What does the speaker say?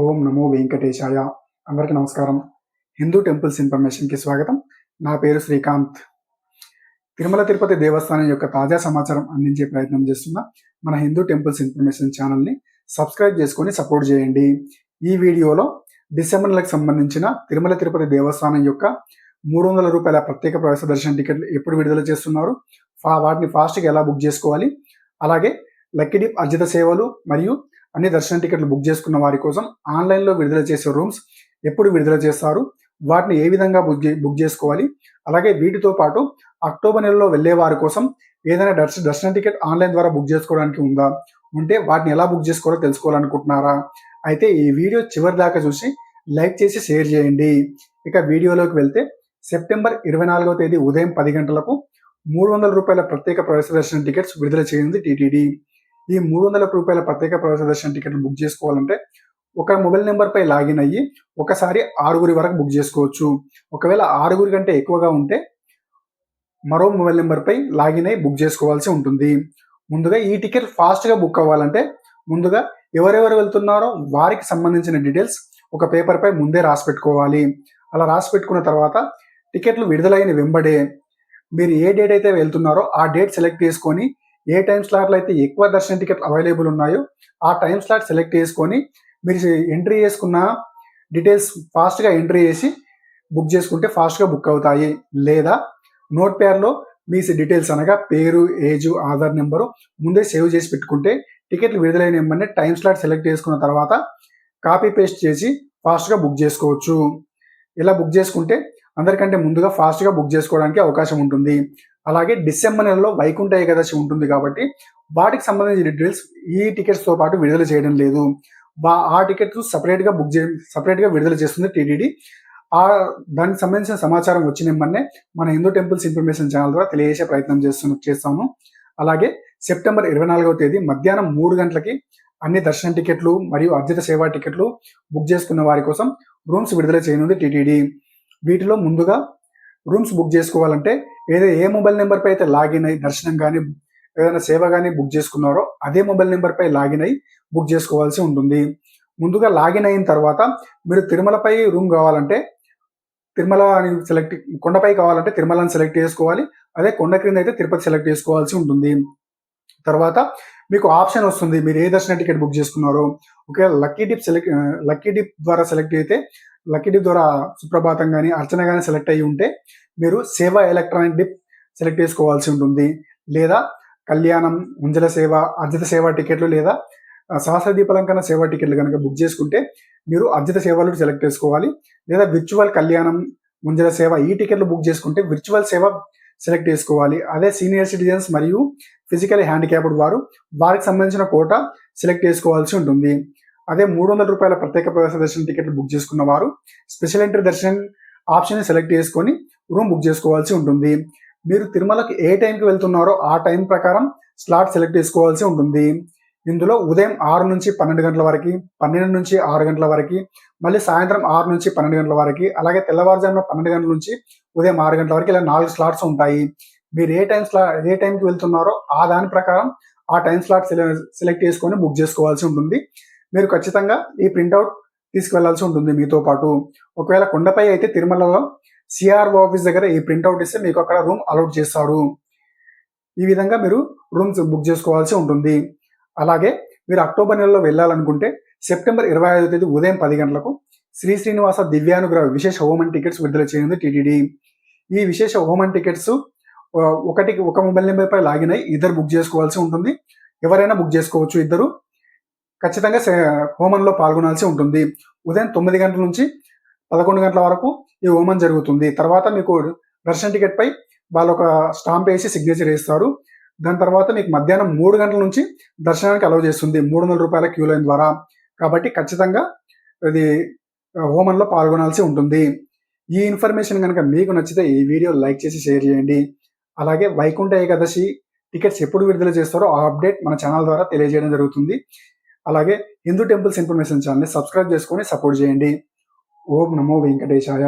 ఓం నమో వెంకటేశాయ. అందరికీ నమస్కారం. హిందూ టెంపుల్స్ ఇన్ఫర్మేషన్కి స్వాగతం. నా పేరు శ్రీకాంత్. తిరుమల తిరుపతి దేవస్థానం యొక్క తాజా సమాచారం అందించే ప్రయత్నం చేస్తున్న మన హిందూ టెంపుల్స్ ఇన్ఫర్మేషన్ ఛానల్ని సబ్స్క్రైబ్ చేసుకొని సపోర్ట్ చేయండి. ఈ వీడియోలో డిసెంబర్ నెలకు సంబంధించిన తిరుమల తిరుపతి దేవస్థానం యొక్క మూడు వందల రూపాయల ప్రత్యేక ప్రవేశ దర్శన టికెట్లు ఎప్పుడు విడుదల చేస్తున్నారు? వాటిని ఫాస్ట్గా ఎలా బుక్ చేసుకోవాలి? అలాగే లక్కీ డిప్ అర్జిత సేవలు మరియు అన్ని దర్శన టికెట్లు బుక్ చేసుకున్న వారి కోసం ఆన్లైన్లో విడుదల చేసే రూమ్స్ ఎప్పుడు విడుదల చేస్తారు వాటిని ఏ విధంగా బుక్ చే- బుక్ చేసుకోవాలి అలాగే వీటితో పాటు అక్టోబర్ నెలలో వెళ్ళే వారి కోసం ఏదైనా దర్శ దర్శన టికెట్ ఆన్లైన్ ద్వారా బుక్ చేసుకోవడానికి ఉందా ఉంటే వాటిని ఎలా బుక్ చేసుకోవాలో తెలుసుకోవాలనుకుంటున్నారా? అయితే ఈ వీడియో చివరి దాకా చూసి లైక్ చేసి షేర్ చేయండి. ఇక వీడియోలోకి వెళ్తే సెప్టెంబర్ ఇరవై నాలుగవ తేదీ ఉదయం పది గంటలకు మూడు వందల రూపాయల ప్రత్యేక ప్రవేశ దర్శన టికెట్స్ విడుదల చేయింది టీటీడీ. ఈ మూడు వందల రూపాయల ప్రత్యేక ప్రవేశ దర్శన టికెట్లు బుక్ చేసుకోవాలంటే ఒక మొబైల్ నెంబర్ పై లాగిన్ అయ్యి ఒకసారి ఆరుగురి వరకు బుక్ చేసుకోవచ్చు. ఒకవేళ ఆరుగురి కంటే ఎక్కువగా ఉంటే మరో మొబైల్ నెంబర్ పై లాగిన్ అయ్యి బుక్ చేసుకోవాల్సి ఉంటుంది. ముందుగా ఈ టికెట్ ఫాస్ట్గా బుక్ అవ్వాలంటే ముందుగా ఎవరెవరు వెళ్తున్నారో వారికి సంబంధించిన డీటెయిల్స్ ఒక పేపర్ పై ముందే రాసి పెట్టుకోవాలి. అలా రాసి పెట్టుకున్న తర్వాత టికెట్లు విడుదలైన వెంబడే మీరు ఏ డేట్ అయితే వెళ్తున్నారో ఆ డేట్ సెలెక్ట్ చేసుకొని ఏ టైం స్లాట్లో అయితే ఎక్కువ దర్శన టికెట్లు అవైలబుల్ ఉన్నాయో ఆ టైం స్లాట్ సెలెక్ట్ చేసుకొని మీరు ఎంట్రీ చేసుకున్న డీటెయిల్స్ ఫాస్ట్గా ఎంట్రీ చేసి బుక్ చేసుకుంటే ఫాస్ట్గా బుక్ అవుతాయి. లేదా నోట్ పేర్లో మీ డీటెయిల్స్ అనగా పేరు ఏజ్ ఆధార్ నెంబరు ముందే సేవ్ చేసి పెట్టుకుంటే టికెట్లు విడుదలైన వెంబడే టైం స్లాట్ సెలెక్ట్ చేసుకున్న తర్వాత కాపీ పేస్ట్ చేసి ఫాస్ట్గా బుక్ చేసుకోవచ్చు. ఇలా బుక్ చేసుకుంటే అందరికంటే ముందుగా ఫాస్ట్గా బుక్ చేసుకోవడానికి అవకాశం ఉంటుంది. అలాగే డిసెంబర్ నెలలో వైకుంఠ ఏకాదశి ఉంటుంది కాబట్టి వాటికి సంబంధించిన డీటెయిల్స్ ఈ టికెట్స్తో పాటు విడుదల చేయడం లేదు. వా- ఆ టికెట్స్ సపరేట్గా బుక్ చే సపరేట్గా విడుదల చేస్తుంది టీటీడీ ఆ దానికి సంబంధించిన సమాచారం వచ్చిన వెంబడే మన హిందూ టెంపుల్స్ ఇన్ఫర్మేషన్ ఛానల్ ద్వారా తెలియజేసే ప్రయత్నం చేస్తు చేస్తాము. అలాగే సెప్టెంబర్ ఇరవై నాలుగవ తేదీ మధ్యాహ్నం మూడు గంటలకి అన్ని దర్శన టికెట్లు మరియు అర్జిత సేవా టికెట్లు బుక్ చేసుకున్న వారి కోసం రూమ్స్ విడుదల చేయనుంది టీటీడీ వీటిలో ముందుగా రూమ్స్ బుక్ చేసుకోవాలంటే ఏదో ఏ మొబైల్ నెంబర్పై అయితే లాగిన్ అయ్యి దర్శనం కానీ ఏదైనా సేవ కానీ బుక్ చేసుకున్నారో అదే మొబైల్ నెంబర్పై లాగిన్ అయ్యి బుక్ చేసుకోవాల్సి ఉంటుంది. ముందుగా లాగిన్ అయిన తర్వాత మీరు తిరుమలపై రూమ్ కావాలంటే తిరుమల అని సెలెక్ట్ కొండపై కావాలంటే తిరుమలని సెలెక్ట్ చేసుకోవాలి. అదే కొండ క్రింద అయితే తిరుపతి సెలెక్ట్ చేసుకోవాల్సి ఉంటుంది. తర్వాత మీకు ఆప్షన్ వస్తుంది మీరు ఏ దర్శన టికెట్ బుక్ చేసుకున్నారో. Okay lucky dip select lucky dip ద్వారా సెలెక్ట్ అయితే లక్కీ డిప్ ద్వారా సుప్రభాతం కానీ అర్చన కానీ సెలెక్ట్ అయ్యి ఉంటే మీరు సేవ ఎలక్ట్రానిక్ డిప్ సెలెక్ట్ చేసుకోవాల్సి ఉంటుంది. లేదా కళ్యాణం ఉంజల సేవ అర్జిత సేవ టికెట్లు లేదా ఆ, సహస్ర దీపాలంకరణ సేవ టికెట్లు కనుక బుక్ చేసుకుంటే మీరు అర్జిత సేవలు సెలెక్ట్ చేసుకోవాలి. లేదా విర్చువల్ కళ్యాణం ముంజల సేవ ఈ టికెట్లు బుక్ చేసుకుంటే విర్చువల్ సేవ సెలెక్ట్ చేసుకోవాలి. అదే సీనియర్ సిటిజన్స్ మరియు ఫిజికల్ హ్యాండిక్యాప్డ్ వారు వారికి సంబంధించిన కోట సెలెక్ట్ చేసుకోవాల్సి ఉంటుంది. అదే మూడు వందల రూపాయల ప్రత్యేక ప్రవేశ దర్శన టికెట్లు బుక్ చేసుకున్న వారు స్పెషల్ ఎంట్రీ దర్శనం ఆప్షన్ సెలెక్ట్ చేసుకొని రూమ్ బుక్ చేసుకోవాల్సి ఉంటుంది. మీరు తిరుమలకి ఏ టైంకి వెళ్తున్నారో ఆ టైం ప్రకారం స్లాట్ సెలెక్ట్ చేసుకోవాల్సి ఉంటుంది. ఇందులో ఉదయం ఆరు నుంచి పన్నెండు గంటల వరకు పన్నెండు నుంచి ఆరు గంటల వరకు మళ్ళీ సాయంత్రం ఆరు నుంచి పన్నెండు గంటల వరకు అలాగే తెల్లవారుజామున పన్నెండు గంటల నుంచి ఉదయం ఆరు గంటల వరకు ఇలా నాలుగు స్లాట్స్ ఉంటాయి. మీరు ఏ టైం స్లా ఏ టైంకి వెళ్తున్నారో ఆ దాని ప్రకారం ఆ టైం స్లాట్ సెలెక్ట్ చేసుకొని బుక్ చేసుకోవాల్సి ఉంటుంది. మీరు ఖచ్చితంగా ఈ ప్రింట్అవుట్ తీసుకువెళ్ళాల్సి ఉంటుంది మీతో పాటు. ఒకవేళ కొండపై అయితే తిరుమలలో సిఆర్ఓ ఆఫీస్ దగ్గర ఈ ప్రింట్అవుట్ ఇస్తే మీకు అక్కడ రూమ్ అలౌట్ చేస్తారు. ఈ విధంగా మీరు రూమ్స్ బుక్ చేసుకోవాల్సి ఉంటుంది. అలాగే మీరు అక్టోబర్ నెలలో వెళ్ళాలనుకుంటే సెప్టెంబర్ ఇరవై ఐదో తేదీ ఉదయం పది గంటలకు శ్రీ శ్రీనివాస దివ్యానుగ్రహ విశేష హోమన్ టికెట్స్ విడుదల చేయనుంది టీటీడీ. ఈ విశేష హోమన్ టికెట్స్ ఒకటికి ఒక మొబైల్ నెంబర్పై లాగిన్ అయ్యి ఇద్దరు బుక్ చేసుకోవాల్సి ఉంటుంది. ఎవరైనా బుక్ చేసుకోవచ్చు ఇద్దరు. ఖచ్చితంగా హోమంలో పాల్గొనాల్సి ఉంటుంది. ఉదయం తొమ్మిది గంటల నుంచి పదకొండు గంటల వరకు ఈ హోమం జరుగుతుంది. తర్వాత మీకు దర్శన టికెట్పై వాళ్ళు ఒక స్టాంప్ వేసి సిగ్నేచర్ వేస్తారు. దాని తర్వాత మీకు మధ్యాహ్నం మూడు గంటల నుంచి దర్శనానికి అలౌ చేస్తుంది. మూడు వందల రూపాయల క్యూ లైన్ ద్వారా. కాబట్టి ఖచ్చితంగా ఇది హోమన్లో హోమంలో పాల్గొనాల్సి ఉంటుంది. ఈ ఇన్ఫర్మేషన్ కనుక మీకు నచ్చితే ఈ వీడియో లైక్ చేసి షేర్ చేయండి. అలాగే వైకుంఠ ఏకాదశి టికెట్స్ ఎప్పుడు విడుదల చేస్తారో ఆ అప్డేట్ మన ఛానల్ ద్వారా తెలియజేయడం జరుగుతుంది. అలాగే హిందూ టెంపుల్స్ ఇన్ఫర్మేషన్ ఛానల్ని సబ్స్క్రైబ్ చేసుకొని సపోర్ట్ చేయండి. ఓం నమో వెంకటేశాయ.